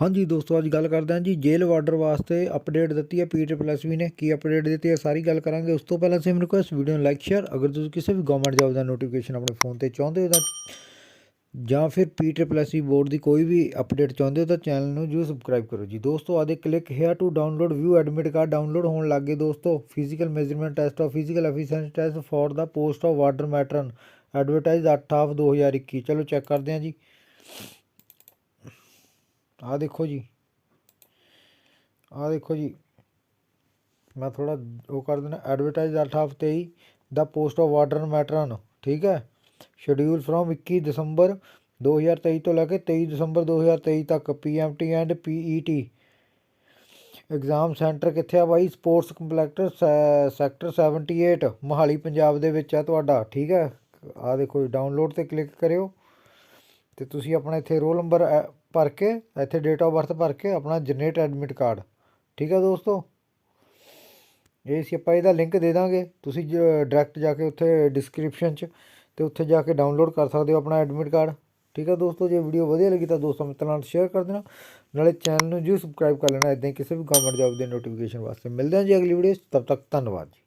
ਹਾਂਜੀ ਦੋਸਤੋ, ਅੱਜ ਗੱਲ ਕਰਦੇ ਹਾਂ ਜੀ, ਜੇਲ੍ਹ ਵਾਰਡਰ ਵਾਸਤੇ ਅਪਡੇਟ ਦਿੱਤੀ ਹੈ ਪੀਟੀ ਪਲੱਸ ਵੀ ਨੇ, ਕੀ ਅਪਡੇਟ ਦਿੱਤੀ ਹੈ ਸਾਰੀ ਗੱਲ ਕਰਾਂਗੇ। ਉਸ ਤੋਂ ਪਹਿਲਾਂ ਸੇਮ ਰਿਕੁਐਸਟ ਵੀਡੀਓ ਨੂੰ ਲਾਈਕ ਸ਼ੇਅਰ ਅਗਰ ਤੁਸੀਂ ਕਿਸੇ ਵੀ ਗਵਰਨਮੈਂਟ ਜੌਬ ਦਾ ਨੋਟੀਫਿਕੇਸ਼ਨ ਆਪਣੇ ਫੋਨ ਤੇ ਚਾਹੁੰਦੇ ਹੋ ਤਾਂ ਜਾਂ ਫਿਰ ਪੀਟੀ ਪਲੱਸ ਵੀ ਬੋਰਡ ਦੀ ਕੋਈ ਵੀ ਅਪਡੇਟ ਚਾਹੁੰਦੇ ਹੋ ਤਾਂ ਚੈਨਲ ਨੂੰ ਜਰੂਰ ਸਬਸਕ੍ਰਾਈਬ ਕਰੋ ਜੀ। ਦੋਸਤੋ ਆਦੇ click here to download view admit card download ਹੋਣ ਲੱਗੇ ਦੋਸਤੋ। Physical measurement test of physical efficiency test for the post of warder matron advertise 8 of 2021 ਚਲੋ ਚੈੱਕ ਕਰਦੇ ਹਾਂ ਜੀ। ਆਹ ਦੇਖੋ ਜੀ। ਆਹ ਦੇਖੋ ਜੀ। ਮੈਂ ਥੋੜਾ ਉਹ ਕਰ ਦਿੰਦਾ ਐਡਵਰਟਾਈਜ਼ 8 ਆਫ 23 ਦਾ ਪੋਸਟ ਆਫ ਵਾਰਡਰ ਮੈਟਰਨ ਠੀਕ ਹੈ? ਸ਼ਡਿਊਲ ਫਰੋਮ 21 ਦਸੰਬਰ 2023 ਤੋਂ ਲੈ ਕੇ 23 ਦਸੰਬਰ 2023 ਤੱਕ PMT and PET exam centre ਕਿੱਥੇ ਆ ਬਾਈ? Sports complex sector 78 Mohali, Punjab ਦੇ ਵਿੱਚ ਆ ਤੁਹਾਡਾ, ਠੀਕ ਹੈ? ਆ ਦੇਖੋ ਡਾਊਨਲੋਡ ਤੇ ਕਲਿੱਕ ਕਰਿਓ। ਤੇ ਤੁਸੀਂ ਆਪਣਾ ਇੱਥੇ ਰੋਲ ਨੰਬਰ ਭਰ ਕੇ, ਇੱਥੇ ਡੇਟ ਆਫ ਬਰਥ ਭਰ ਕੇ ਆਪਣਾ ਜਨਰੇਟ ਐਡਮਿਟ ਕਾਰਡ ਠੀਕ ਹੈ ਦੋਸਤੋ? ਇਹ ਸੀ ਆਪਾਂ ਇਹਦਾ ਲਿੰਕ ਦੇ ਦਾਂਗੇ। ਤੁਸੀਂ ਡਾਇਰੈਕਟ ਜਾ ਕੇ ਉੱਥੇ ਡਿਸਕ੍ਰਿਪਸ਼ਨ 'ਚ ਤੇ ਉੱਥੇ ਜਾ ਕੇ ਡਾਊਨਲੋਡ ਕਰ ਸਕਦੇ ਹੋ ਆਪਣਾ ਐਡਮਿਟ ਕਾਰਡ ਠੀਕ ਹੈ ਦੋਸਤੋ? ਜੇ ਵੀਡੀਓ ਵਧੀਆ ਲੱਗੀ ਤਾਂ ਦੋਸਤਾਂ ਮਿੱਤਰਾਂ ਨਾਲ ਸ਼ੇਅਰ ਕਰ ਦੇਣਾ। ਨਾਲੇ ਚੈਨਲ ਨੂੰ ਜੀ ਸਬਸਕ੍ਰਾਈਬ ਕਰ ਲੈਣਾ। ਇਦਾਂ ਹੀ ਕਿਸੇ ਵੀ ਗਵਰਨਮੈਂਟ ਜੌਬ ਦੇ ਨੋਟੀਫਿਕੇਸ਼ਨ ਵਾਸਤੇ। ਮਿਲਦੇ ਹਾਂ ਜੀ ਅਗਲੀ ਵੀਡੀਓ 'ਚ ਤਬ ਤੱਕ ਧੰਨਵਾਦ ਜੀ।